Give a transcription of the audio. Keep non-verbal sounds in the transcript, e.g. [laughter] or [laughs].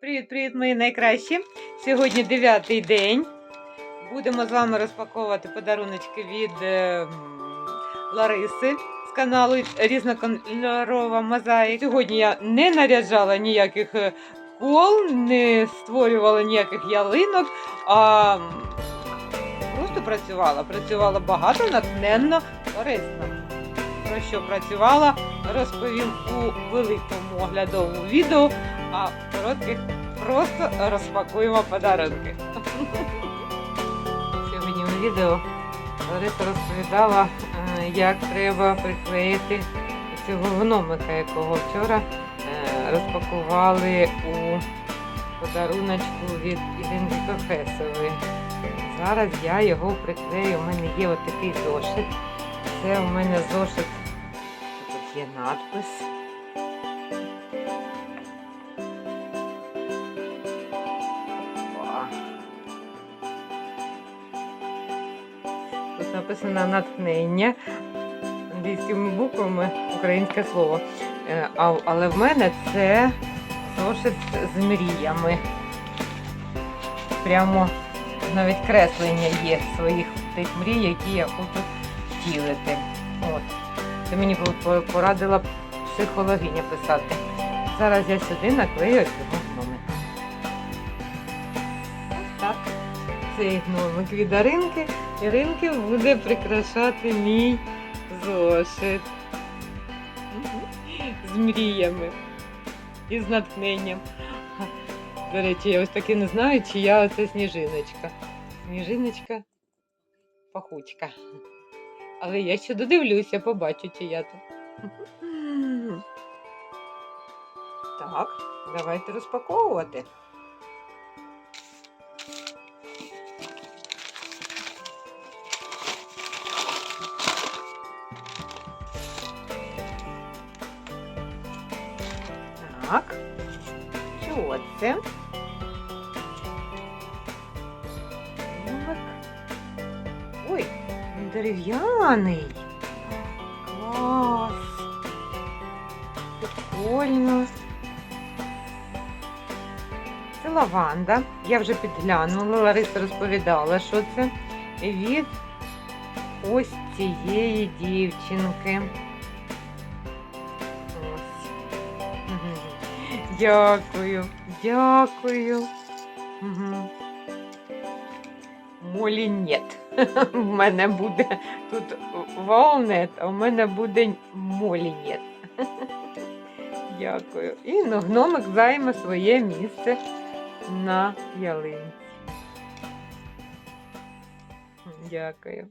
Привіт-привіт, мої найкращі! Сьогодні дев'ятий день. Будемо з вами розпаковувати подаруночки від е, Лариси з каналу Різнокольорова мозаїка. Сьогодні я не наряджала ніяких е, кол, не створювала ніяких ялинок, а просто працювала. Працювала багато, натхненно, корисно. Про що працювала, розповім у великому оглядовому відео, а в коротких просто розпакуємо подарунки. Сьогодні у відео Лариса розповідала, е, як треба приклеїти цього гномика, якого вчора е, розпакували у подаруночку від Іринки Кофесової. Зараз я його приклею. У мене є отакий зошит. Це у мене зошит. Тут є надпис. Написано натхнення англійськими буквами українське слово. Е, Але в мене це зошит з мріями. Прямо навіть креслення є своїх тих мрій, які я хочу втілити. От. Це мені порадила психологиня писати. Зараз я сюди наклею цього гномика. Цей гномик від Аринки. Іринки буде прикрашати мій зошит. З мріями і з натхненням. До речі, я ось таки не знаю, чи я це сніжиночка. Сніжиночка пахучка. Але я ще додивлюся, побачу, чи я тут. Так, давайте розпаковувати. Так. Що це? Номер. Ой, він дерев'яний. Клас. Прикольно. Це лаванда. Я вже підглянула, Лариса розповідала, що це від ось цієї дівчинки. Дякую, дякую. Угу. Молі нет. [laughs] В мене буде тут волнет, а в мене буде молі нет. [laughs] Дякую. І ну, гномик займе своє місце на ялинці. Дякую.